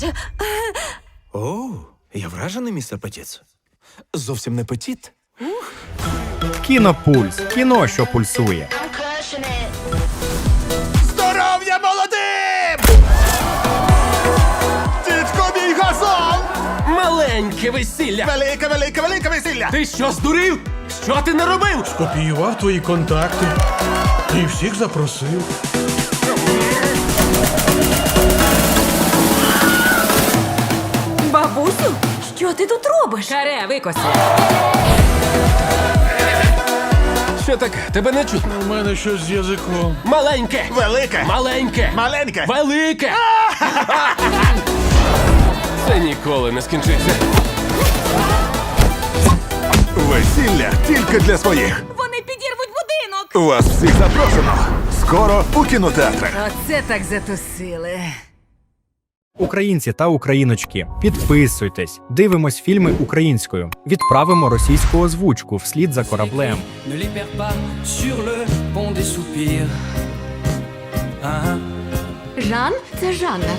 Боже. О, я вражений, містер Петіц. Зовсім не петіт. Кінопульс. Кіно, що пульсує. Здоров'я молодим! Дідько мій газон! Маленьке весілля! Велике, велике, велике весілля! Ти що здурів? Що ти не робив? Копіював твої контакти і всіх запросив. Що ти тут робиш? Каре, викоси. Що таке? Тебе не чутно. У мене щось з язиком. Маленьке! Велике! Маленьке! Маленьке! Велике! Це ніколи не скінчиться. Весілля тільки для своїх. Вони підірвуть будинок. Вас всіх запрошено. Скоро у кінотеатрах. Оце так затусили. Українці та україночки, підписуйтесь, дивимось фільми українською, відправимо російську озвучку вслід за кораблем. Soupirs. Ah, Жан, це Жанна.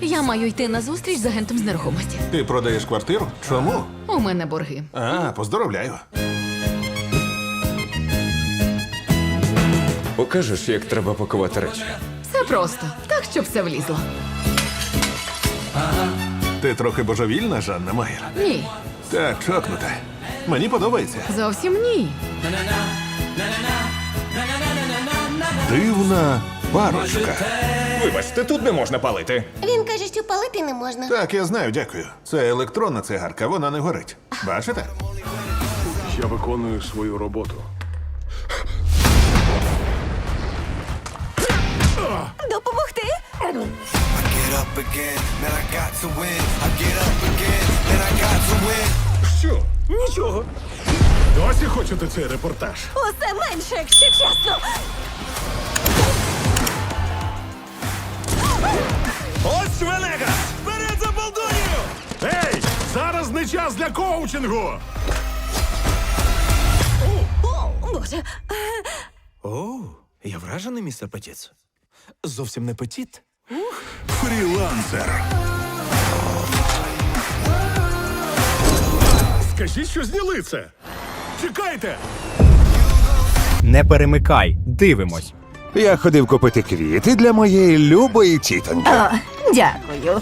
Я маю йти на зустріч з агентом з нерухомості. Ти продаєш квартиру? Чому? У мене борги. А, поздоровляю. Покажеш, як треба пакувати речі. Просто, так, щоб все влізло. Ти трохи божевільна, Жанна Майер. Ні, Так, чокнута. Мені подобається. зовсім ні. Дивна парочка. Вибачте, тут не можна палити. Він каже, що палити не можна. Так, я знаю, дякую. Це електронна цигарка, вона не горить. Бачите? Я виконую свою роботу. Допомогти? Що? Нічого. Досі хочете цей репортаж? Усе менше, якщо чесно. Ось Венега! Вперед за балдунію! Ей! Зараз не час для коучингу! О, Боже. О, я вражений, містер Петіц. Зовсім не петіт. Фрілансер. Скажіть, що зняли це! Чекайте! Не перемикай, дивимось. Я ходив купити квіти для моєї любої тітоньки. Дякую.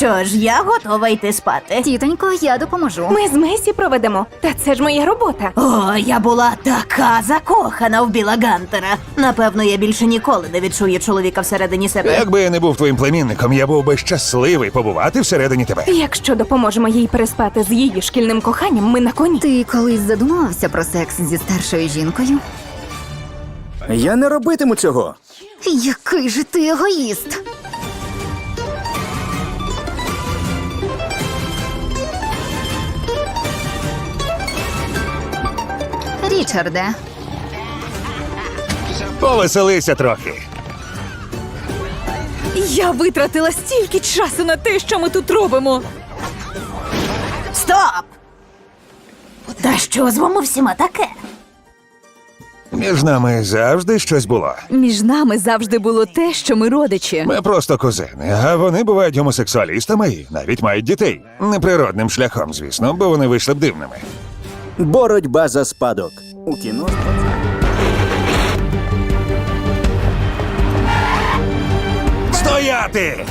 Що ж, я готова йти спати. Тітонько, я допоможу. Ми з Месі проведемо. Та це ж моя робота. О, я була така закохана в Біла Гантера. Напевно, я більше ніколи не відчую чоловіка всередині себе. Якби я не був твоїм племінником, я був би щасливий побувати всередині тебе. Якщо допоможемо їй переспати з її шкільним коханням, ми на коні. Ти колись задумувався про секс зі старшою жінкою? Я не робитиму цього. Який же ти егоїст? Річарде, Повеселися трохи. Я витратила стільки часу на те, що ми тут робимо. Стоп! Та що з вами всіма таке? Між нами завжди щось було. Між нами завжди було те, що ми родичі. Ми просто кузени, а вони бувають гомосексуалістами і навіть мають дітей. Неприродним шляхом, звісно, бо вони вийшли б дивними. Боротьба за спадок. У кіно. Стояти!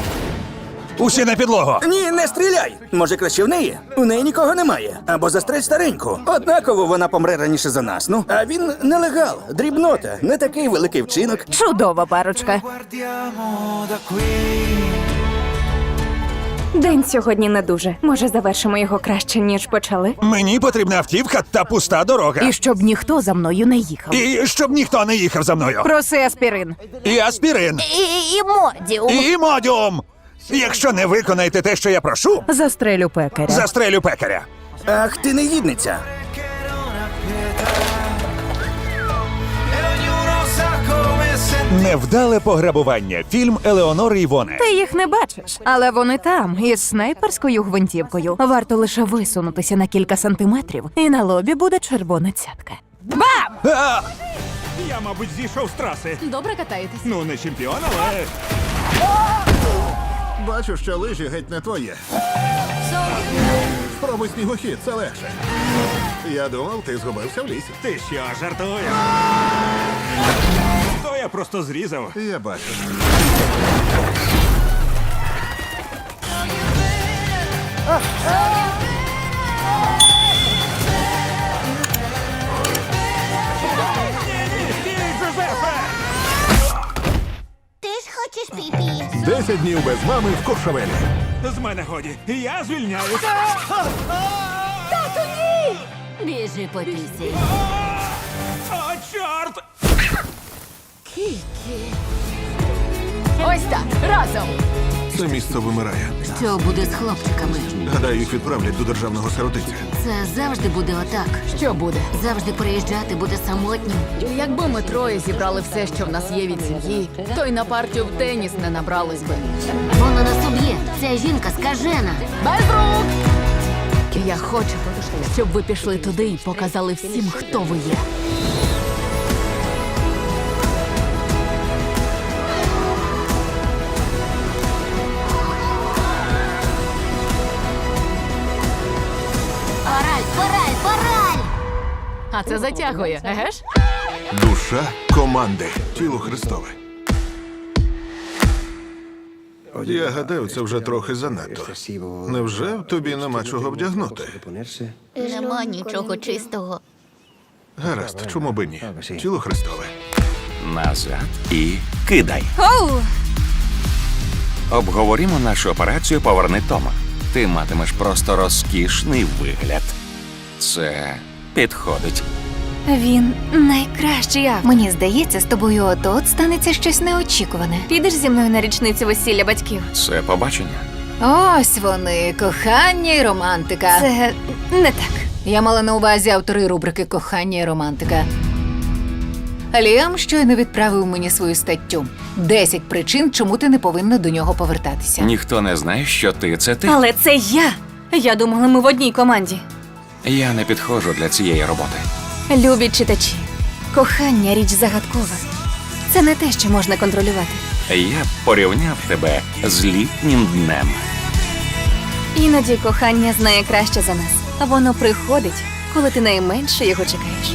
Усі на підлогу! Ні, не стріляй! Може, краще в неї? У неї нікого немає. Або застрель стареньку. Однаково вона помре раніше за нас. Ну, а він нелегал, дрібнота, не такий великий вчинок. Чудова парочка. День сьогодні не дуже. Може, завершимо його краще, ніж почали. Мені потрібна автівка та пуста дорога. І щоб ніхто за мною не їхав. І щоб ніхто не їхав за мною. Проси аспірин. І аспірин, І, і модіум. і модіум. Якщо не виконаєте те, що я прошу, Застрелю пекаря. застрелю пекаря. Ах, ти негідниця. Невдале пограбування. Фільм Елеонори Івоне. Ти їх не бачиш, але вони там із снайперською гвинтівкою. Варто лише висунутися на кілька сантиметрів, і на лобі буде червона цятка. Бам! А! Я, мабуть, зійшов з траси. добре катаєтесь. Ну, не чемпіон, але. Бачу, що лижі геть не твоє. Спробуй снігохід, це легше. Я думав, ти згубився в лісі. Ти що, жартуєш? Я просто зрізав. Я бачу. Ти ж хочеш піпі? Десять днів без мами в Куршавелі. З мене годі. Я звільняюсь. Біжи по пісі. О, чорт! Ось так, разом. Це місце вимирає. Що буде з хлопчиками? Гадаю, їх відправлять до державного сиротиця. Це завжди буде отак. Що буде? Завжди приїжджати буде самотнім. Якби ми троє зібрали все, що в нас є від сім'ї, то й на партію в теніс не набрались би. Вона нас уб'є. Ця жінка скажена. Без рук! Я хочу, щоб ви пішли туди і показали всім, хто ви є. Параль, параль, параль! А це затягує, еге ж? Душа команди. Тіло Христове. Я гадаю, це вже трохи занадто. Невже тобі нема чого вдягнути? Нема нічого чистого. Гаразд, чому би ні? Тіло Христове. Назад і кидай. Оу! Обговоримо нашу операцію Поверни Тома. Ти матимеш просто розкішний вигляд. Це підходить. Він найкращий. Мені здається, з тобою от-от станеться щось неочікуване. Підеш зі мною на річницю весілля батьків. Це побачення. Ось вони, кохання і романтика. Це не так. Я мала на увазі автори рубрики Кохання і романтика. Ліам щойно відправив мені свою статтю. Десять причин, чому ти не повинна до нього повертатися. Ніхто не знає, що ти це ти. Але це я. Я думала, ми в одній команді. Я не підходжу для цієї роботи. Любі читачі, кохання річ загадкова. Це не те, що можна контролювати. Я б порівняв тебе з літнім днем. Іноді кохання знає краще за нас, а воно приходить, коли ти найменше його чекаєш.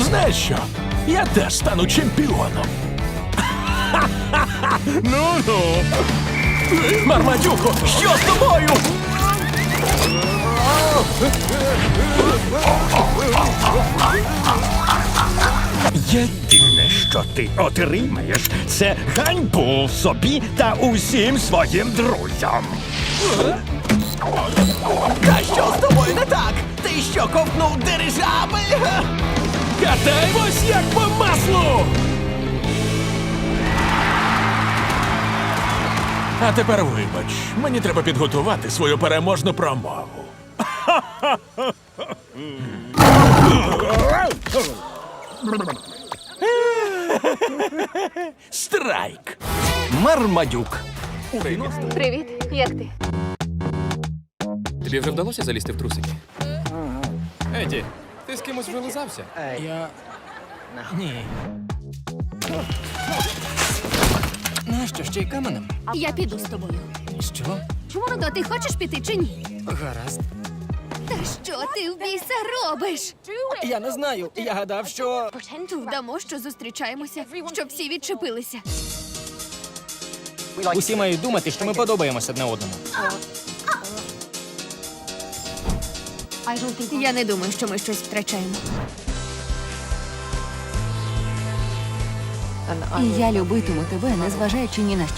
Знаєш що? Я теж стану чемпіоном. Ну-ну. Мармадюко, що з тобою? Єдине, що ти отримаєш, це ганьбу собі та усім своїм друзям. Та що з тобою не так? Ти що ковтнув дирижабль? Катаємось як по маслу! А тепер вибач, мені треба підготувати свою переможну промову. Страйк. Мармадюк. Привіт, як ти? Тобі вже вдалося залізти в трусики? Еді, ти з кимось вже лизався? Я. Ні. Нащо ще й каменем? Я піду з тобою. Що? Чорно, ти хочеш піти чи ні? Гаразд. Та що ти в біса робиш? Я не знаю. Я гадав, що. Вдамо, що зустрічаємося, щоб всі відчепилися. Усі мають думати, що ми подобаємося одне одному. Я не думаю, що ми щось втрачаємо. І я любитиму тебе, незважаючи ні на що.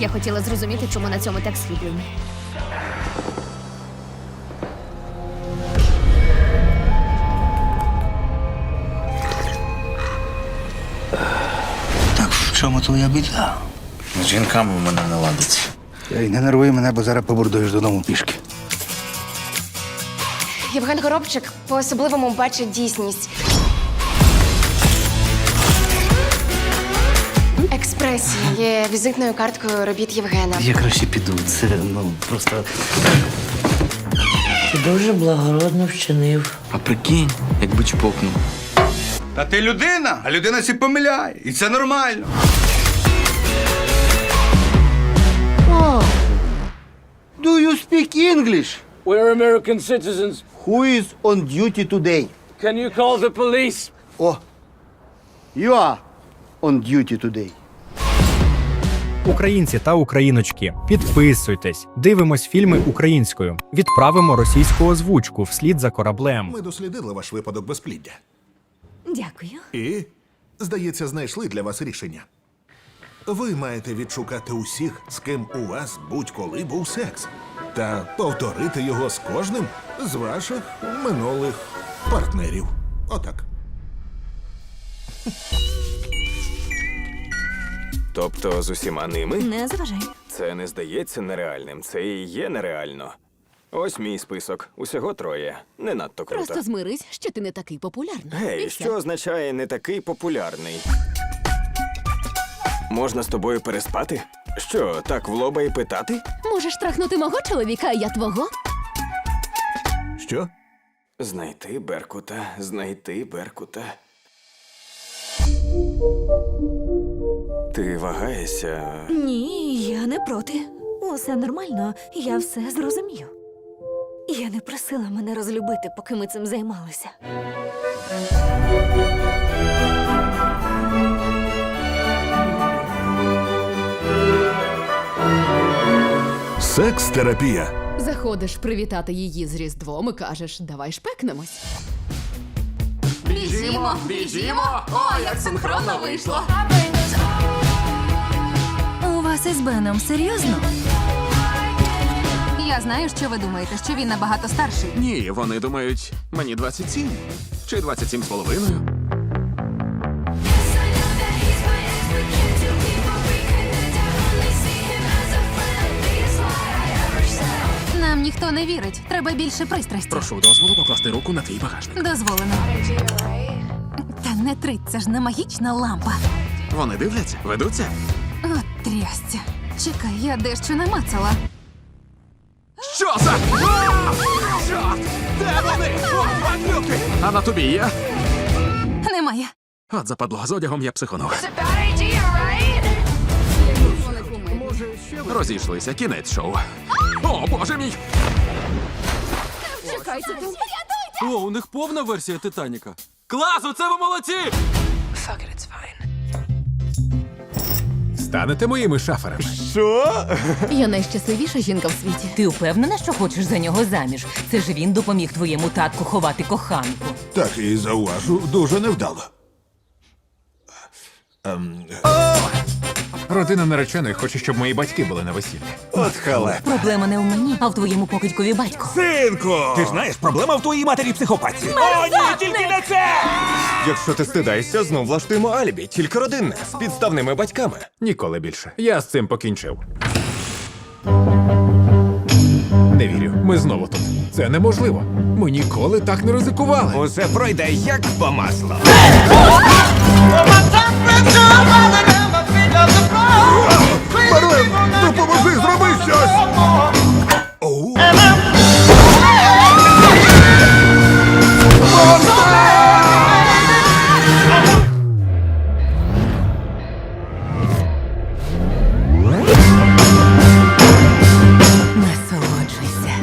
Я хотіла зрозуміти, чому на цьому так схиблені. Так в чому твоя біда? З жінками у мене не ладиться. Ей, не нервуй мене, бо зараз побурдуєш додому пішки. Євген Горобчик по-особливому бачить дійсність. Експресія є візитною карткою робіт Євгена. Я краще піду. Це ну просто. Ти дуже благородно вчинив. А прикинь, якби чпокнув. Та ти людина, а людина сі помиляє. І це нормально. Do you speak English? We're American citizens. Who is on duty today? Can you call the police? О, you are on duty today. Українці та україночки, підписуйтесь, дивимось фільми українською, відправимо російську озвучку вслід за кораблем. Ми дослідили ваш випадок безпліддя. Дякую. І, здається, знайшли для вас рішення. Ви маєте відшукати усіх, з ким у вас будь-коли був секс, та повторити його з кожним з ваших минулих партнерів. Отак. Тобто з усіма ними? Не заважай. Це не здається нереальним, це і є нереально. Ось мій список. Усього троє. Не надто круто. Просто змирись, що ти не такий популярний. Гей, що означає не такий популярний? Можна з тобою переспати? Що, так в лоба і питати? Можеш трахнути мого чоловіка, а я твого? Що? Знайти Беркута, знайти Беркута. Ти вагаєшся. Ні, я не проти. Усе нормально, я все зрозумію. Я не просила мене розлюбити, поки ми цим займалися. Секс-терапія. Заходиш привітати її з Різдвом і кажеш, давай шпекнемось. Біжімо, біжімо! О, як синхронно вийшло! Вас із Беном серйозно? Я знаю, що ви думаєте, що він набагато старший. Ні, вони думають, мені 27. Чи 27 з половиною. Нам ніхто не вірить. Треба більше пристрасті. Прошу дозволу покласти руку на твій багажник. Дозволено. Та не трить, це ж не магічна лампа. Вони дивляться, ведуться. Трясця. Чекай, я дещо намацала. Що за? Чорт! Де вони? О, падлюки! А на тобі є? Немає. От западло, з одягом я психонув. Розійшлися, кінець шоу. О, боже мій! Чекайте. О, у них повна версія Титаніка. Клас, оце ви молодці! Станете моїми шаферами. Я найщасливіша жінка в світі. Ти впевнена, що хочеш за нього заміж? Це ж він допоміг твоєму татку ховати коханку. Так і зауважу, дуже невдало. Ем, Родина нареченої хоче, щоб мої батьки були на весіллі. от халеп. Проблема не в мені, а в твоєму покидькові батько. Синку! Ти знаєш, проблема в твоїй матері психопатці. О, ні, тільки не це! Якщо ти стидаєшся, знов влаштуємо алібі, тільки родинне, з підставними батьками. Ніколи більше. Я з цим покінчив. Не вірю, ми знову тут. Це неможливо. Ми ніколи так не ризикували. Усе пройде як по маслу. Марлен, допоможи, зроби щось! Оу. Насолоджуйся.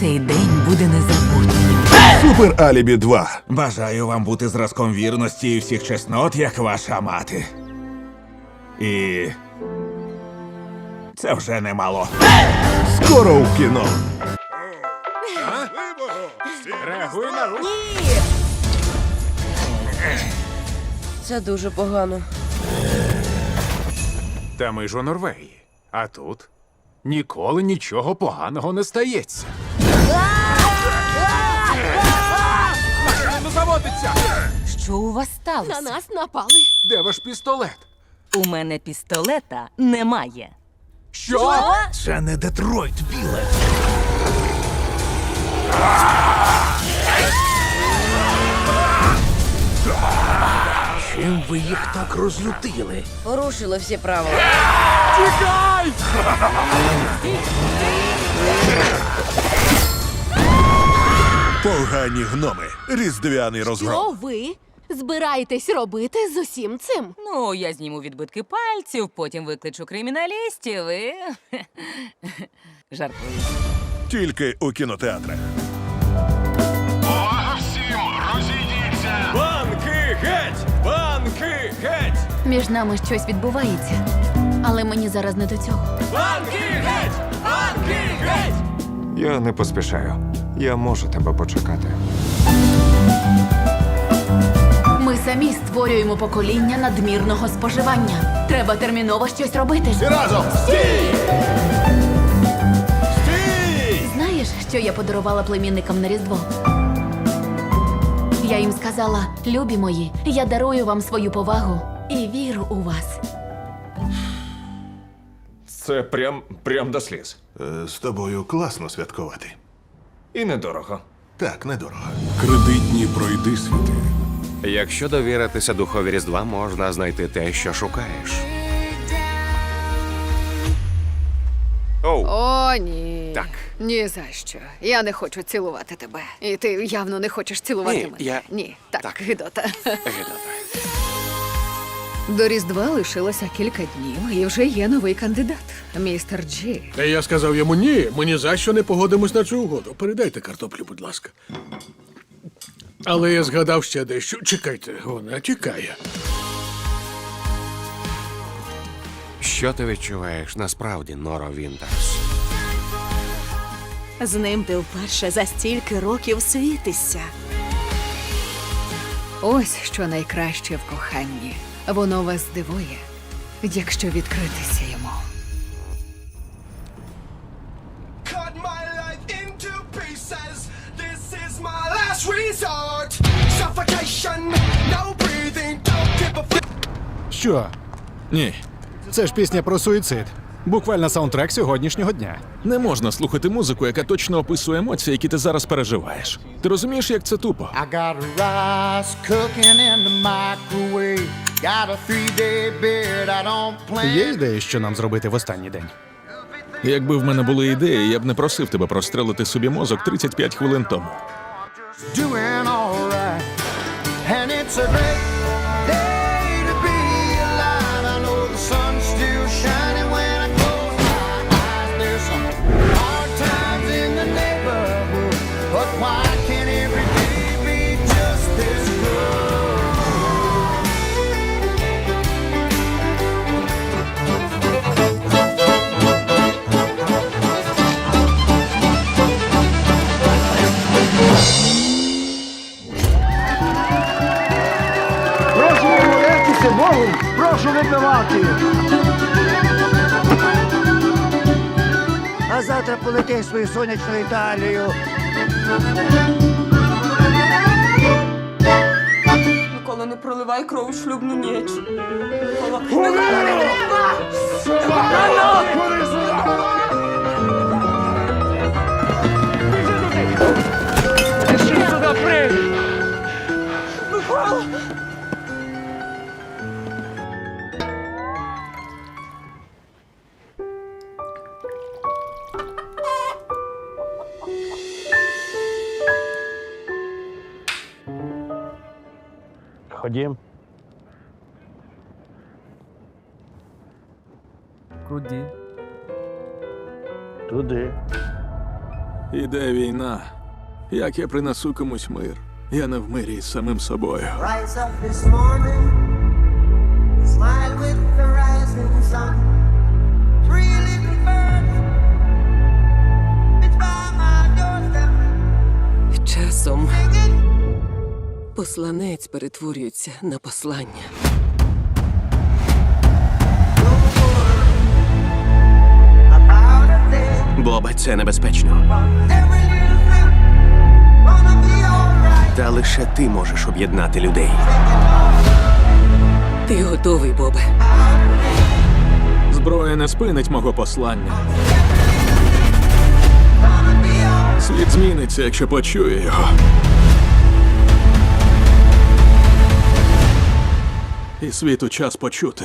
Цей день буде незабутнім. Супер Алібі 2. Бажаю вам бути зразком вірності і всіх чеснот, як ваша мати. І. Це вже немало. Скоро у кіно. Реагуй на рух. Це дуже погано. Та ми ж у Норвегії. А тут ніколи нічого поганого не стається. Заводиться! Що у вас сталося? На нас напали. Де ваш пістолет? У мене пістолета немає. Що? Це не Детройт, біле. Чим ви їх так розлютили? Порушили всі правила. Тікай! Погані гноми. Різдвяний розгром. Що ви збираєтесь робити з усім цим? Ну, я зніму відбитки пальців, потім викличу криміналістів і. Жартую. Тільки у кінотеатрах. Банки геть! Банки геть! Між нами щось відбувається. Але мені зараз не до цього. Банки геть! Банки геть! Я не поспішаю. Я можу тебе почекати. Самі створюємо покоління надмірного споживання. Треба терміново щось робити. Разом! Стій! Знаєш, що я подарувала племінникам на Різдво? Я їм сказала: любі мої, я дарую вам свою повагу і віру у вас. Це прям прям до сліз. Е, З тобою класно святкувати. І недорого. Так, недорого. Кредитні пройди світи. Якщо довіритися духові Різдва, можна знайти те, що шукаєш. Оу, О, ні. Так. Ні за що. Я не хочу цілувати тебе. І ти явно не хочеш цілувати Ні, мене. я- Ні, так, Так. гидота. Гидота. До Різдва лишилося кілька днів, і вже є новий кандидат. Містер Джі. Та я сказав йому ні, ми ні за що не погодимось на цю угоду. Передайте картоплю, будь ласка. Але я згадав ще дещо. Чекайте, вона тікає. Що ти відчуваєш насправді, Норо Вінтерс? З ним ти вперше за стільки років світишся. Ось що найкраще в коханні. Воно вас здивує, якщо відкритися Що? Ні, Це ж пісня про суїцид. Буквально саундтрек сьогоднішнього дня. не можна слухати музику, яка точно описує емоції, які ти зараз переживаєш. Ти розумієш, як це тупо? I got rice cooking in the microwave. Got a three-day beard I don't plan. Є ідеї, що нам зробити в останній день? Якби в мене були ідеї, я б не просив тебе прострелити собі мозок 35 хвилин тому. doing alright. And it's a завтра свою сонячну Італію. Микола, не проливай кров у шлюбну ніч. Ходім. Іде війна. Як я принесу комусь мир? Я не в мирі з самим собою. Rise up this morning, smile with the rising sun. Three little birds, it's by my doorstep. Часом посланець перетворюється на послання. Бобе, це небезпечно. Та лише ти можеш об'єднати людей. Ти готовий, Бобе. Зброя не спинить мого послання. Світ зміниться, якщо почує його. І світу час почути.